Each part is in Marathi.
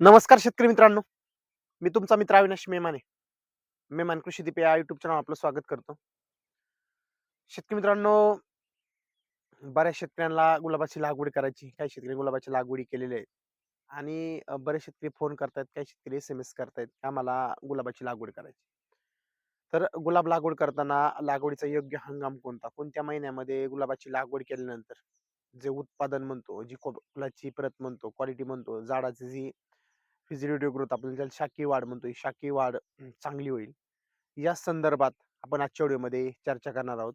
नमस्कार शेतकरी मित्रांनो. मी तुमचा मित्र अविनाश मेमाने. मेमान कृषी दीप या युट्यूब चॅनल आपलं स्वागत करतो. शेतकरी मित्रांनो बऱ्याच शेतकऱ्यांना गुलाबाची लागवड करायची काही शेतकरी गुलाबाची लागवडी केलेली आहे. आणि बरेच शेतकरी फोन करतायत काही शेतकरी एस एम एस करतायत आम्हाला गुलाबाची लागवड करायची. तर गुलाब लागवड करताना लागवडीचा योग्य हंगाम कोणता? कोणत्या महिन्यामध्ये गुलाबाची लागवड केल्यानंतर? जे उत्पादन म्हणतो जी फुलाची प्रत म्हणतो क्वालिटी म्हणतो झाडाची जी फिजिलिटी ग्रोथ आपण ज्याला शाकीय वाढ म्हणतो ही शाकीय वाढ चांगली होईल. या संदर्भात आपण आजच्या व्हिडिओमध्ये चर्चा करणार आहोत.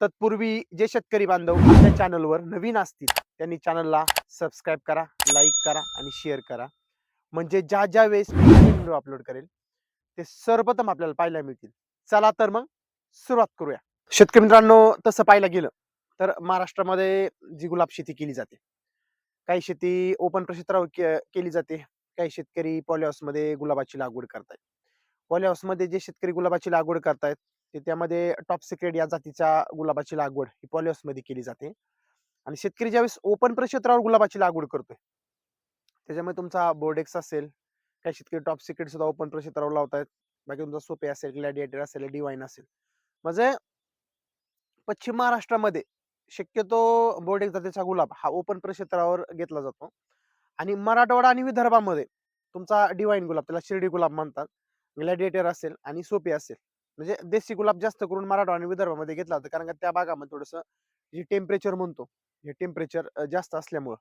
तत्पूर्वी जे शेतकरी बांधव आपल्या चॅनलवर नवीन असतील त्यांनी चॅनलला सबस्क्राईब करा लाईक करा आणि शेअर करा. म्हणजे ज्या ज्या वेळेस व्हिडिओ अपलोड करेल ते सर्वप्रथम आपल्याला पाहायला मिळतील. चला तर मग सुरुवात करूया. शेतकरी मित्रांनो तसं पाहायला गेलं तर महाराष्ट्रामध्ये जी गुलाब शेती केली जाते काही शेती ओपन प्रक्षेत्रावर के- केली जाते काही शेतकरी पॉलिहाऊसमध्ये गुलाबाची लागवड करतायत. पॉलिहाऊसमध्ये जे शेतकरी गुलाबाची लागवड करतायत ते त्यामध्ये टॉप सिक्रेट या जातीच्या गुलाबाची लागवड ही पॉलिहाऊसमध्ये केली जाते. आणि शेतकरी ज्यावेळेस ओपन प्रक्षेत्रावर गुलाबाची लागवड करतोय त्याच्यामध्ये तुमचा बोर्डेक्स असेल काही शेतकरी टॉप सिक्रेट सुद्धा ओपन प्रक्षेत्रावर लावतायत बाकी तुमचा सोपे असेल ग्लॅडिएटर असेल डिवाईन असेल. म्हणजे पश्चिम महाराष्ट्रामध्ये शक्यतो बोर्डेक्स जातीचा गुलाब हा ओपन प्रक्षेत्रावर घेतला जातो. आणि मराठवाडा आणि विदर्भामध्ये तुमचा डिवाईन गुलाब त्याला शिर्डी गुलाब म्हणतात. ग्लॅडिएटर असेल आणि सोपी असेल. म्हणजे देशी गुलाब जास्त करून मराठवाडा आणि विदर्भामध्ये घेतला होता कारण का त्या भागामध्ये थोडंसं जे टेम्परेचर म्हणतो हे टेम्परेचर जास्त असल्यामुळं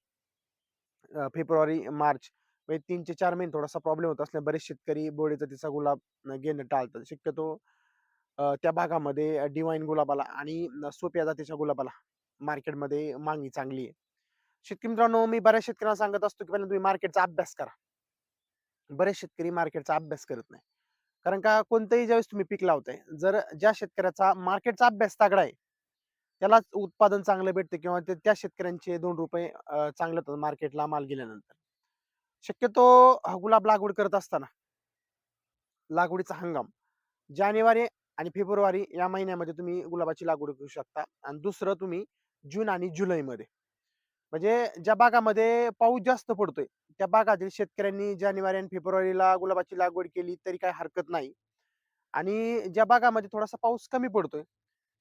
फेब्रुवारी मार्च म्हणजे तीन ते चार महिने थोडासा प्रॉब्लेम होत असल्या बरेच शेतकरी बोडीचा जातीचा गुलाब घेणं टाळतात. शक्यतो त्या भागामध्ये डिवाईन गुलाबाला आणि सोप्या जातीच्या गुलाबाला मार्केटमध्ये मागणी चांगली आहे. शेतकरी मित्रांनो मी बऱ्याच शेतकऱ्यांना सांगत असतो की पहिल्यांदा तुम्ही मार्केटचा अभ्यास करा. बरेच शेतकरी मार्केटचा अभ्यास करत नाही. कारण का कोणतंही ज्यावेळेस तुम्ही पीक लावताय जर ज्या शेतकऱ्याचा मार्केटचा अभ्यास तागडा आहे त्यालाच उत्पादन चांगलं भेटतं किंवा ते त्या शेतकऱ्यांचे दोन रुपये चांगले चांगलं होतात मार्केटला माल गेल्यानंतर. शक्यतो हा गुलाब लागवड करत असताना लागवडीचा हंगाम जानेवारी आणि फेब्रुवारी या महिन्यामध्ये तुम्ही गुलाबाची लागवड करू शकता आणि दुसरं तुम्ही जून आणि जुलैमध्ये. म्हणजे ज्या भागामध्ये पाऊस जास्त पडतोय त्या भागातील शेतकऱ्यांनी जानेवारी आणि फेब्रुवारीला गुलाबाची लागवड केली तरी काही हरकत नाही. आणि ज्या भागामध्ये थोडासा पाऊस कमी पडतोय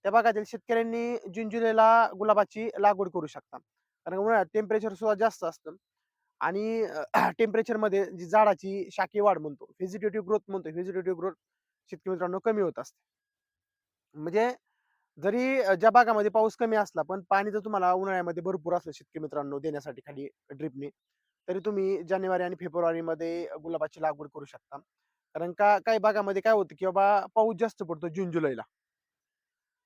त्या भागातील शेतकऱ्यांनी जून जुलैला गुलाबाची लागवड करू शकता कारण उन्हाळ्यात टेम्परेचर सुद्धा जास्त असतं आणि टेम्परेचरमध्ये जी झाडाची शाकी वाढ म्हणतो व्हेजिटेटिव्ह ग्रोथ म्हणतो व्हेजिटेटिव्ह ग्रोथ शेतकरी मित्रांनो कमी होत असते. म्हणजे जरी ज्या भागामध्ये पाऊस कमी असला पण पाणी जर तुम्हाला उन्हाळ्यामध्ये भरपूर असलं शेतकरी मित्रांनो देण्यासाठी खाली ड्रिपने तरी तुम्ही जानेवारी आणि फेब्रुवारीमध्ये गुलाबाची लागवड करू शकता. कारण का काही भागामध्ये काय होतं की बाबा पाऊस जास्त पडतो जून जुलैला.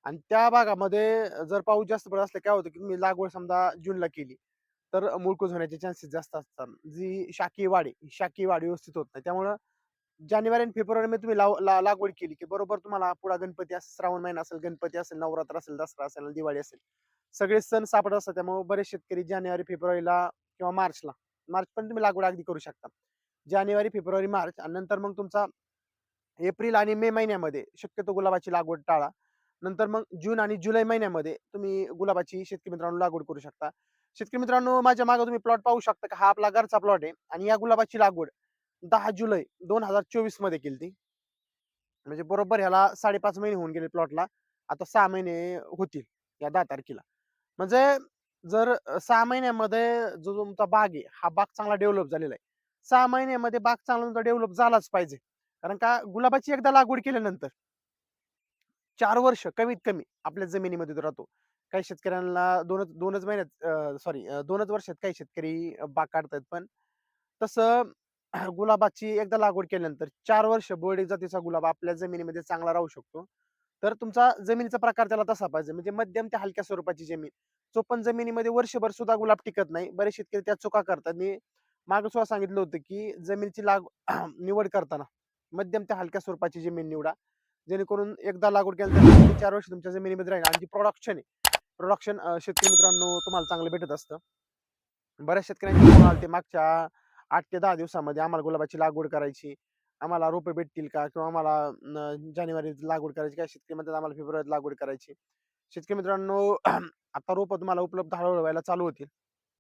आणि त्या भागामध्ये जर पाऊस जास्त पडत असला काय होतं की तुम्ही लागवड समजा जूनला केली तर मुळकूज होण्याचे चान्सेस जास्त असतात. जी शाकीय वाढ शाकीय वाढ व्यवस्थित होत नाही. त्यामुळं जानेवारी आणि फेब्रुवारीमध्ये तुम्ही लाव ला- लागवड केली की बरोबर तुम्हाला पुढा गणपती असेल श्रावण महिना असेल गणपती असेल नवरात्र असेल दसरा असेल दिवाळी असेल सगळे सण सापडत असतात. त्यामुळे बरेच शेतकरी जानेवारी फेब्रुवारीला किंवा मार्चला मार्च पण तुम्ही लागवड अगदी करू शकता. जानेवारी फेब्रुवारी मार्च आणि नंतर मग तुमचा एप्रिल आणि मे महिन्यामध्ये शक्यतो गुलाबाची लागवड टाळा. नंतर मग जून आणि जुलै महिन्यामध्ये तुम्ही गुलाबाची शेतकरी मित्रांनो लागवड करू शकता. शेतकरी मित्रांनो माझ्या मागे तुम्ही प्लॉट पाहू शकता का हा आपला घरचा प्लॉट आहे आणि या गुलाबाची लागवड दहा जुलै दोन हजार चोवीसमध्ये केली ती. म्हणजे बरोबर ह्याला साडेपाच महिने होऊन गेले प्लॉटला. आता सहा महिने होतील या दहा तारखेला. म्हणजे जर सहा महिन्यामध्ये जो तुमचा बाग आहे हा बाग चांगला डेव्हलप झालेला आहे. सहा महिन्यामध्ये बाग चांगला तुमचा डेव्हलप झालाच पाहिजे. कारण का गुलाबाची एकदा लागवड केल्यानंतर चार वर्ष कमीत कमी आपल्या जमिनीमध्ये तो राहतो काही शेतकऱ्यांना दोनच दोनच महिन्यात सॉरी दोनच वर्षात काही शेतकरी बाग काढतात पण तसं गुलाबाची एकदा लागवड केल्यानंतर चार वर्ष बोर्डी जातीचा गुलाब आपल्या जमिनीमध्ये चांगला राहू शकतो. तर तुमचा जमिनीचा प्रकार त्याला तसा पाहिजे. म्हणजे मध्यम ते हलक्या स्वरूपाची जमीन. चोपन जमिनीमध्ये वर्षभर सुद्धा गुलाब टिकत नाही बरेच शेतकरी त्या चुका करतात. मी मागे सुद्धा सांगितलं होतं की जमिनीची लाग निवड करताना मध्यम ते हलक्या स्वरूपाची जमीन निवडा. जेणेकरून एकदा लागवड केल्यानंतर चार वर्ष तुमच्या जमिनीमध्ये राहील. आणि जी प्रोडक्शन आहे प्रोडक्शन शेतकरी मित्रांनो तुम्हाला चांगलं भेटत असतं. बऱ्याच शेतकऱ्यांची ते मागच्या आठ ते दहा दिवसामध्ये आम्हाला गुलाबाची लागवड करायची. आम्हाला रोपे भेटतील का? किंवा आम्हाला जानेवारी जानेवारीत लागवड करायची काय शेतकरी म्हणतात आम्हाला फेब्रुवारीत लागवड करायची. शेतकरी मित्रांनो आता रोपं तुम्हाला उपलब्ध हळूहळू व्हायला चालू होतील.